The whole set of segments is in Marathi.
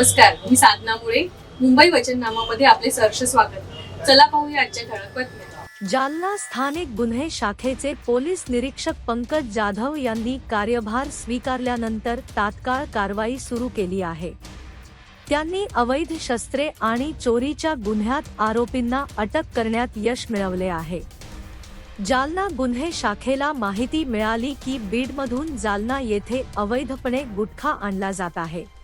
नमस्कार मी साधना मुळे मुंबई वचननामामध्ये आपले सहर्ष स्वागत. चला पाहूया आजच्या ठळक बातम्या. जालना स्थानिक गुन्हे शाखेचे पोलीस निरीक्षक पंकज जाधव यांनी कार्यभार स्वीकारल्यानंतर तात्काळ कारवाई सुरू केली आहे. त्यांनी अवैध शस्त्रे आणि चोरीच्या गुन्ह्यात आरोपींना अटक करण्यात यश मिळवले आहे. जालना गुन्हे शाखेला माहिती मिळाली की बीडमधून जालना येथे अवैधपणे गुटखा आणला जात आहे.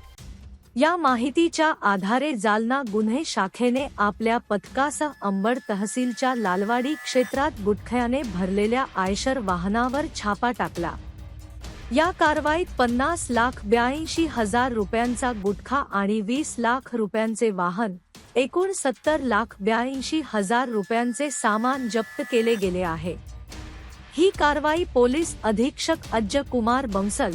या माहितीच्या आधारे जालना गुन्हे शाखेने आपल्या पथकासह अंबड तहसीलच्या लालवाडी क्षेत्रात गुटख्याने भरलेल्या आयशर वाहनावर छापा टाकला. या कारवाईत पन्नास लाख ब्याऐंशी हजार रुपयांचा गुटखा आणि वीस लाख रुपयांचे वाहन एकूण सत्तर लाख ब्याऐंशी हजार रुपयांचे सामान जप्त केले गेले आहे. ही कारवाई पोलीस अधीक्षक अज्ज कुमार बंसल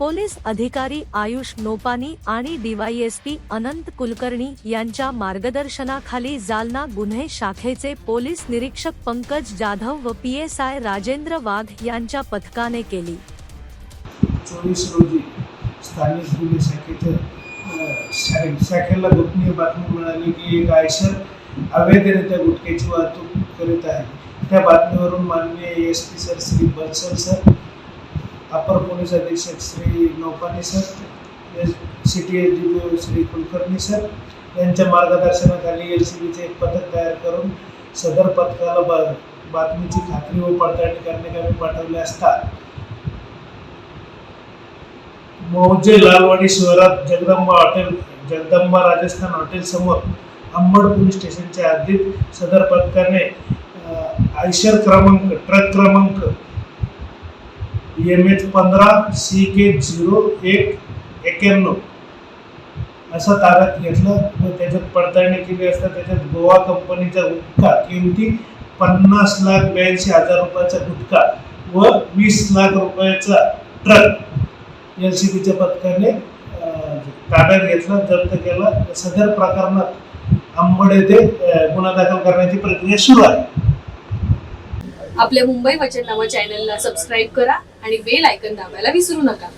पोलीस अधिकारी आयुष नोपानी आणि डीवायएसपी अनंत कुलकर्णी यांच्या मार्गदर्शनाखाली जालना गुन्हे शाखेचे पोलीस निरीक्षक पंकज जाधव व पीएसआय राजेंद्र वाघ यांच्या पथकाने केली. चोवीस रोजी स्थानिक गुन्हे शाखेच्या शाखेला गोपनीय बातमी मिळाली की एक आयसर अवैधरित्या गुटख्याची वाहतूक करीत आहे. त्या बातमीवरून माननीय S P sir Shri Balsar sir अपर पोलीस अधीक्षक Shri Naupani sir S C T S D Shri Kulkarni sir यांच्या मार्गदर्शनाखाली एल सी बीचे एक पथक तयार करून सदर पथकाला बा बातमीची खात्री व पडताळणी करण्याकरता पाठवले असता मौजे लालवाडी शहरात जगदंबा हॉटेल जगदंबा राजस्थान हॉटेल समोर अंबड पोलीस स्टेशनच्या हद्दीत सदर पथकाने आयशर क्रमांक ट्रक क्रमांक एम एच पंधरा सी के झिरो एक एक्याण्णव. असं ताब्यात घेतलं व त्याच्यात पडताळणी केली असता त्याच्यात गोवा कंपनीचा गुटखा किमती पन्नास लाख ब्याऐंशी हजार रुपयाचा गुटखा व वीस लाख रुपयाचा ट्रक. एल सी बीच्या पथकाने ताब्यात घेतला जप्त केला. सदर प्रकरणात आंबड येथे गुन्हा दाखल करण्याची प्रक्रिया सुरू आहे. आपल्या मुंबई वचननामा चॅनलला सबस्क्राईब करा. आणि बेल आयकन दाबायला विसरू नका.